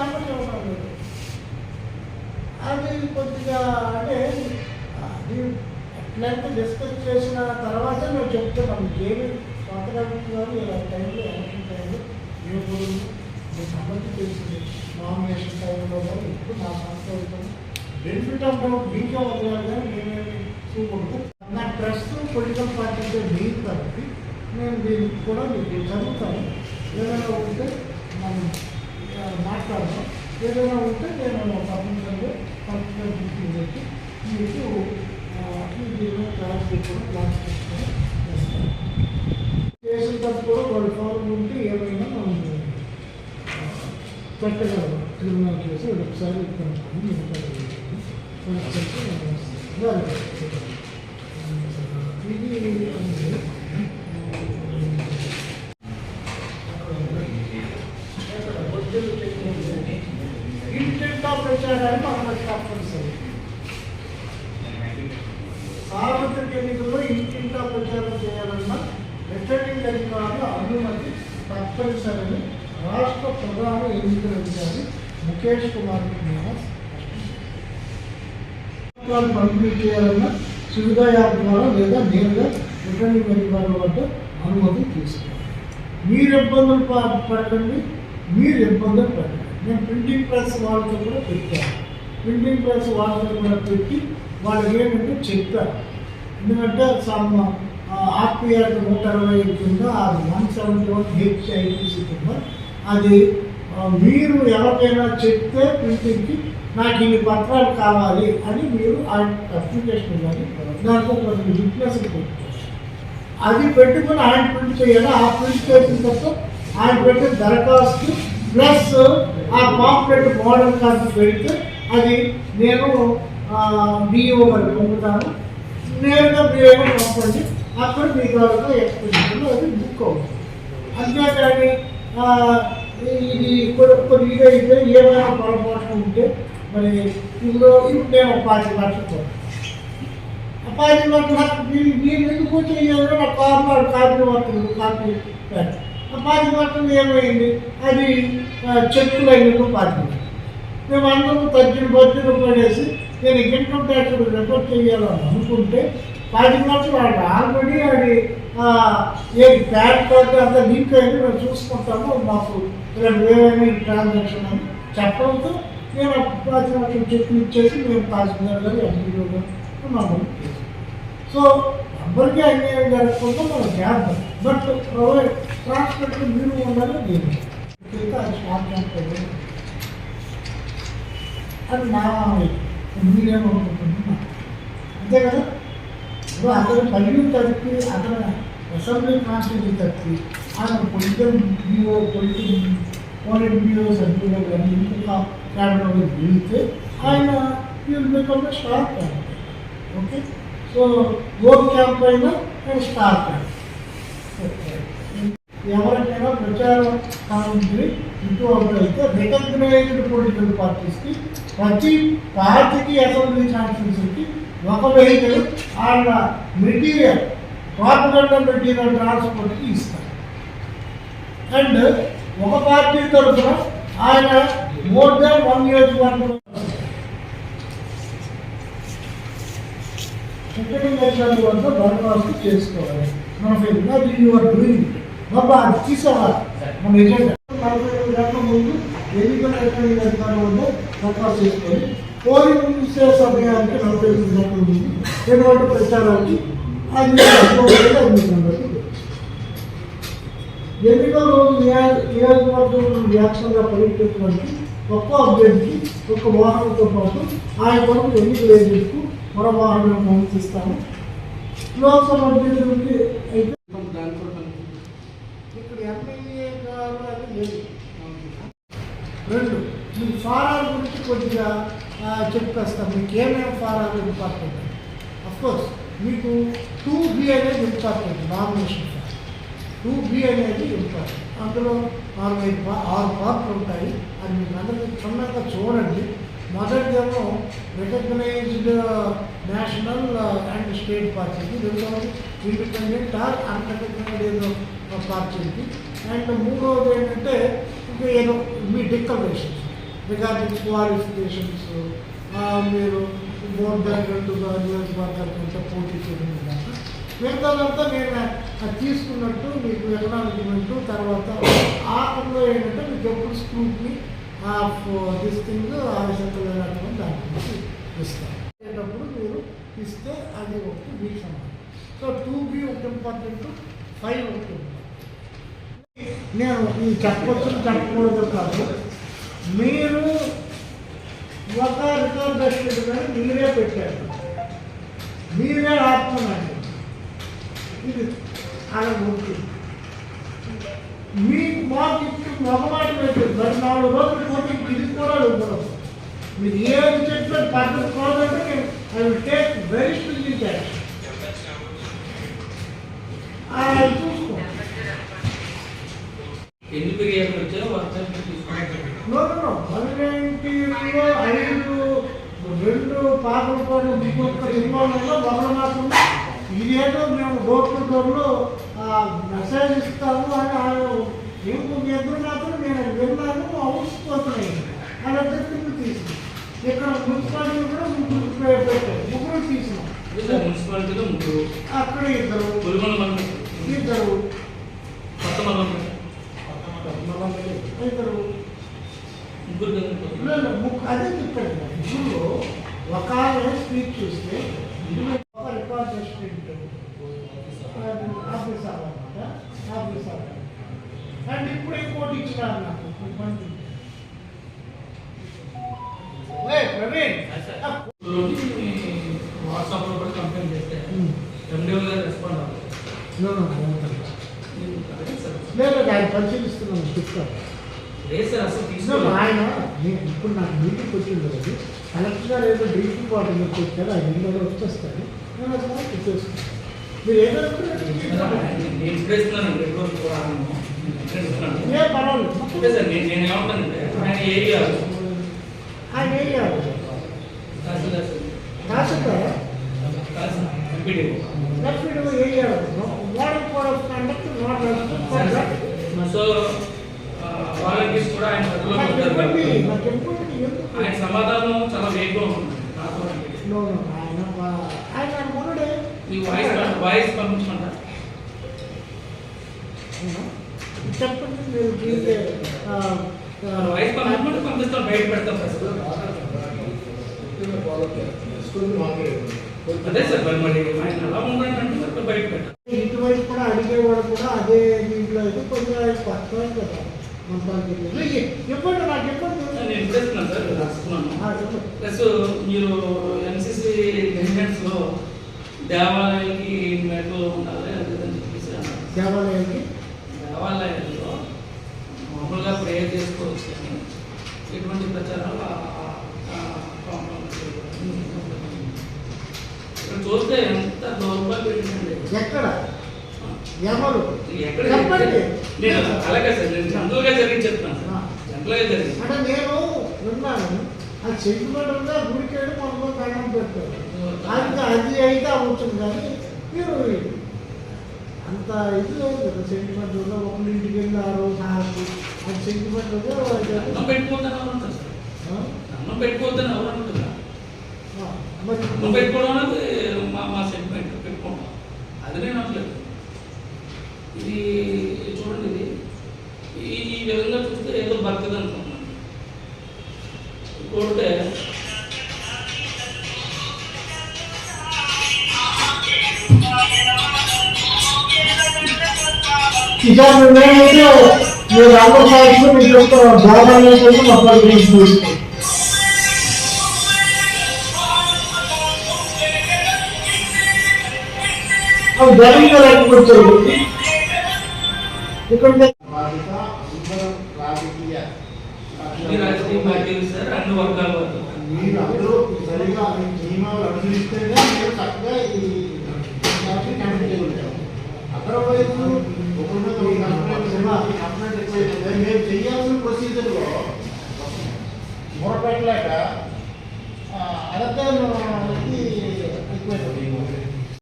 సంగతి ఇవ్వడం లేదు అది కొద్దిగా అంటే అది ఎట్లయితే డిస్కస్ చేసిన తర్వాత మేము చెప్తున్నాం. ఏమి స్వాతంత్ర గారు ఇలా టైంలో ఎలక్షన్ టైంలో ఏ గురువు మీ అందరికీ తెలిసింది నామినేషన్ టైంలో కానీ ఇప్పుడు నా సంస్థ బెనిఫిట్ ఆఫ్ డౌట్ మీకే వదిలేదు కానీ నేనేమి చూడకూడదు. నా ట్రస్ట్ పొలిటికల్ పార్టీతో మీరు కాబట్టి నేను దీనికి కూడా మీకు చదువుతాను ఏదైనా ఉంటే మనం ఆ, ఏదైనా ఉంటే నేను తప్పనిసరిగా పర్సనల్ మీటింగ్ పెట్టి మీకు ఆ, ఈ దీనిలో క్లాస్ కూడా క్లాస్ చేసుకొని చేస్తాను. చేసేటప్పుడు వాళ్ళు ఫారం ఉంటే ఏమైనా మనం పెట్టగలరు క్రిమినల్ కేసు ఒకసారి ఇక్కడ ఇది ఇంటింటా ప్రచారాన్ని మనం తప్పనిసరి సార్వత్రిక ఎన్నికల్లో ఇంటింటా ప్రచారం చేయాలన్న రిటర్నింగ్ అధికారుల అనుమతి తప్పనిసరిని రాష్ట్ర ప్రధాన ఎన్నికల అధికారి ముఖేష్ కుమార్ మీనా పంపిణీ చేయాలన్న సువిధా యాప్ ద్వారా లేదా నేరుగా రిటర్నింగ్ అధికారుల వద్ద అనుమతి తీసుకోవాలి. మీరు ఇబ్బందులు పడకండి. మీరు ఇబ్బందులు పడకండి. నేను ప్రింటింగ్ ప్రెస్ వాళ్ళతో కూడా పెట్టాను. ప్రింటింగ్ ప్రెస్ వాళ్ళతో కూడా పెట్టి వాళ్ళకి ఏంటంటే చెప్పారు ఎందుకంటే సమ్ ఆర్పిఆర్ నూట అరవై కింద అది వన్ సెవెంటీ వన్ హెచ్ఐటీసీ కింద అది మీరు ఎవరికైనా చెప్తే ప్రింటింగ్కి నాకు ఇన్ని పత్రాలు కావాలి అని మీరు ఆ అప్లికేషన్ కానీ దాంట్లో కొన్ని విట్నెస్ పెట్టుకోవచ్చు అది పెట్టుకుని ఆయన ప్రింట్ చేయాలి? ఆ ప్రింట్ చేసిన తర్వాత ఆయన పెట్టిన దరఖాస్తు ప్లస్ ఆ పాంప్లెట్ మోడల్ కార్డు పెడితే అది నేను డిఓ గారికి పంపుతాను నేరుగా మీరు పంపండి. అక్కడ మీ ద్వారా ఎక్స్పెన్షన్ అది బుక్ అవుతుంది. అంతేకాని ఇది కొన్ని కొన్ని ఇదైతే ఏమైనా పొరపాటు ఉంటే మరి ఇందులో ఇప్పుడు నేను ఒక పాతి లక్షలు అపాయం నాకు మీరు మీరు ఎందుకు చేయాలో నాకు కాపాడు కాపీ పడుతుంది కాపీ పెట్టు పాతి పడుతుంది ఏమైంది? అది చెక్కులు అయినట్టు పాటింది మేము అందరూ తగ్గిన బడ్జెట్ పడేసి నేను ఇన్కమ్ ట్యాక్స్ రిపోర్ట్ చేయాలని అనుకుంటే పది లక్షలు వాళ్ళు ఆల్రెడీ అది ఏ ప్యాక్ కార్డు అంతా లింక్ అయింది మేము చూసుకుంటాము మాకు ఇలా ఏమైనా ట్రాన్సాక్షన్ అని చెప్పడంతో నేను పాతి పది చెక్కులు ఇచ్చేసి మేము తహసీల్దార్ గారు ఎంపీఓ నమోదు చేసాం సో ఎవరికి అన్యాయం జరగకుండా మనం చేద్దాం బట్ ప్రొవైడ్ ట్రాన్స్పోర్ట్ మీరు ఉండాలి నేను అయితే అది స్టార్ట్ చేస్తారు అది నా మీరేమనుకుంటున్నా అంతే కదా ఇప్పుడు అతను పల్లెలు తప్పి అతను అసెంబ్లీ కాన్స్టిట్యూన్సీ తప్పి ఆయన పొలిటికల్ బిఓ పొలిటికల్ పోలిట్ బిఓ సభ్యులు కానీ ఇంకొక క్యాబినెట్లో వెళ్తే ఆయన become star candidate okay so vote camp అయినా అండ్ స్టార్ట్ ఎవరికైనా ప్రచారం కావాలి ఇటు అయితే రికగ్నైజ్డ్ పొలిటికల్ పార్టీస్కి ప్రతి పార్టీకి అసెంబ్లీ కాన్స్టిట్యూన్సీకి ఒక వెహికల్ వాళ్ళ మెటీరియల్ ప్రాపగండ మెటీరియల్ ట్రాన్స్పోర్ట్కి ఇస్తారు. అండ్ ఒక పార్టీ తరఫున ఆయన more than one years second exam వద్ద దరఖాస్తు చేసుకోవాలి. మన అది యువర్ డూయింగ్ బాబా అది తీసుకోవాలి. మన ఎజెండా నలభై ఐదు గంటల ముందు ఎన్నికల రిటర్నింగ్ అధికారుల వద్ద దరఖాస్తు చేసుకొని పోలింగ్ సేల్స్ అభియానికి నలభై ఐదు గంటల ముందు ఎటువంటి ప్రచారానికి అది ఎన్నికల రోజు నియా- నియోజకవర్గంలో వ్యాప్తంగా పర్యటించినటువంటి ఒక్క అభ్యర్థికి ఒక వాహనంతో పాటు ఆయన కొరకు ఎన్నికల ఏజెంట్కు మరో వాహనం పంపిస్తాము లోక్సభ అభ్యర్థులకి అయితే ఇక్కడ ఎమ్మెల్యే గారు అది లేదు. రెండు మీ ఫారాల గురించి కొద్దిగా చెప్పేస్తాను మీకు ఏమేమి ఫారాలు ఇంపార్టెంట్? కోర్స్ మీకు టూ బి అనేది ఇంపార్టెంట్ నామినేషన్. టూ బి అనేది ఉంటారు అందులో నాలుగైదు పా- ఆరు పార్ట్లు ఉంటాయి. అది మీకు అందరికీ క్షుణ్ణంగా చూడండి. మొదటిదేమో రికగ్నైజ్డ్ నేషనల్ అండ్ స్టేట్ పార్టీకి రెండవది ఇండిపెండెంట్ ఆర్ అన్రికగ్నైజ్డ్ ఏదో పార్టీకి అండ్ మూడవది ఏంటంటే ఇంకా ఏదో మీ డిక్లరేషన్స్. రిగార్డింగ్ క్వాలిఫికేషన్స్ మీరు బోర్డు దాన్ రెండు నియోజకవర్గాల కంటే పోటీ చేయడం విధంగా మిగతాదంతా నేను అది తీసుకున్నట్టు మీకు ఎకనామిక్ ఎకనామిక్మెంట్ తర్వాత ఆఖరిలో ఏంటంటే మీకు ఎప్పుడు స్క్రూట్ని ఆఫ్ దిస్ థింగ్ ఆవశ్యకత ఆవశ్యకమైనటువంటి దాని గురించి ఇస్తాను అప్పుడు మీరు ఇస్తే అది ఒకటి మీకు సమానం. సో టూ బి ఒకటి ఇంపార్టెంట్ ఫైవ్ ఒకటి నేను ఈ చెప్పవచ్చు చెప్పకూడదు కాదు. మీరు ఒక రికార్డ్ కానీ మీరే పెట్టారు. మీరే ఆత్మనండి ఇది అలా ఉంటుంది మీ మాకు ఇప్పుడు మొహమాట పెట్టారు మరి నాలుగు రోజులు పోతే ఇది కూడా ఇవ్వడం మీరు ఏది చెప్పిన పద్ధతి కోదంటే I will take very strict action అది చూసుకో. ఎన్ని ఫిర్యాదులు వచ్చాయో నో పన్నెండులో ఐదు రెండు పాపలపాడు ఇంకొక ఇన్వాల్వ్లో ఒకరు మాత్రం ఇదేదో మేము డోర్ టు డోర్లో మెసేజ్ ఇస్తాము అని ఆయన ఇంకొక ఇద్దరు మాత్రం నేను విన్నాను అవసరపోతున్నాయి అలా చెప్పింది తీసి ఇక్కడ మున్సిపాలిటీ కూడా ముగ్గురు పెట్టారు. ముగ్గురు తీసినాం. మున్సిపాలిటీలో ముగ్గురు. అక్కడ ఇద్దరు. ఇద్దరు. ఇద్దరు. ముగ్గురు అదే చెప్పాడు. ఇందులో ఒక స్పీచ్ చూస్తే ఇందులో ఒక రికార్డ్ అసిస్టెంట్ ఆఫీసర్ అనమాట ఆఫీసర్ అండ్ ఇప్పుడు ఇంకోటి ఇచ్చినారు నాకు ఇప్పుడు మంది. వాట్సాప్లో కూడా కంప్లైంట్ చేస్తే. ఎండిఓ గారు రెస్పాండ్ అవ్వాలి no, no, no, no. లేదు లేదు, ఆయన పరిశీలిస్తున్నాను చెప్తాను ఆయన ఇప్పుడు నాకు మీటింగ్ వచ్చింది కదా కలెక్టర్ గారు ఏదో డ్రింకింగ్ వాటర్ మీకు వచ్చారు ఆయన ఇంట్లో వచ్చేస్తాడు. నేను అది మాత్రం ఇచ్చేస్తాను మీరు ఏదో కూడా పర్వాలేదు. ఆయన ఏరియా. తహసీల్దార్ ఎంపీడీఓ ఏం చేయాలి model code of conduct not so volunteers కూడా ఆయన ఆయన సమాధానం చాలా వేగంగా ఉంటుంది. వాయిస్ పంపించమంటారు? చెప్పండి మీరు వాయిస్ పంపించమంటే పంపిస్తాం బయట పెడతాం ఫస్ట్ అదే సార్ మరి మరి ఆయన అలా బయట ఇటువైపు కూడా అడిగేవాడు కూడా అదే దీంట్లో అయితే కొంచెం పట్టుకోవాలి కదా చెప్పండి నాకు చెప్పండి. నేను ఇప్పుడేస్తున్నాను సార్ రాసుకున్నాను ప్లస్ మీరు ఎన్సిసి రెసిడెంట్స్లో దేవాలయానికి మెట్లు ఉండాలి అది ఇది అని చెప్పేసి. దేవాలయానికి దేవాలయాల్లో మామూలుగా ప్రేయర్ చేసుకోవచ్చు కానీ ఎటువంటి ప్రచారాలు ఆ- ఆ కాంప్రమైజ్ చేయకూడదు. ఇక్కడ చూస్తే ఎంత ఏంటండి ఎక్కడ? ఎవరు? ఎక్కడ. నేను అలాగే సార్ నేను జనరల్గా జరిగింది చెప్తాను ఆ. జనరల్గా జరిగింది. అంటే నేను విన్నాను అది సెంటిమెంటల్గా గుడికేడు మనకు దండం పెడతారు అది అది అయితే అవుతుంది కానీ మీరు అంత ఇది లేదు కదా. సెంటిమెంటల్గా ఒకరి ఇంటికి వెళ్ళారు నాకు అది అన్నం అన్నం పెట్టుకోవద్దని ఎవరు మరి అన్నం పెట్టుకోవడం అనేది మా మా సెంటిమెంట్ పెట్టుకుంటాం అది నేను అనలేదు ఇది చూడండి ఇది. ఈ ఈ విధంగా చూస్తే ఏదో భక్తిది అనుకున్నాను ఇంకోటి ఈసారి నేనైతే మీరు అందరూ సాక్షి మీకు చెప్తాను దేవాలయం మొత్తం అన్ని వర్గాల వారు. మీరు అందరూ సరిగా నియమాలు అనుసరిస్తేనే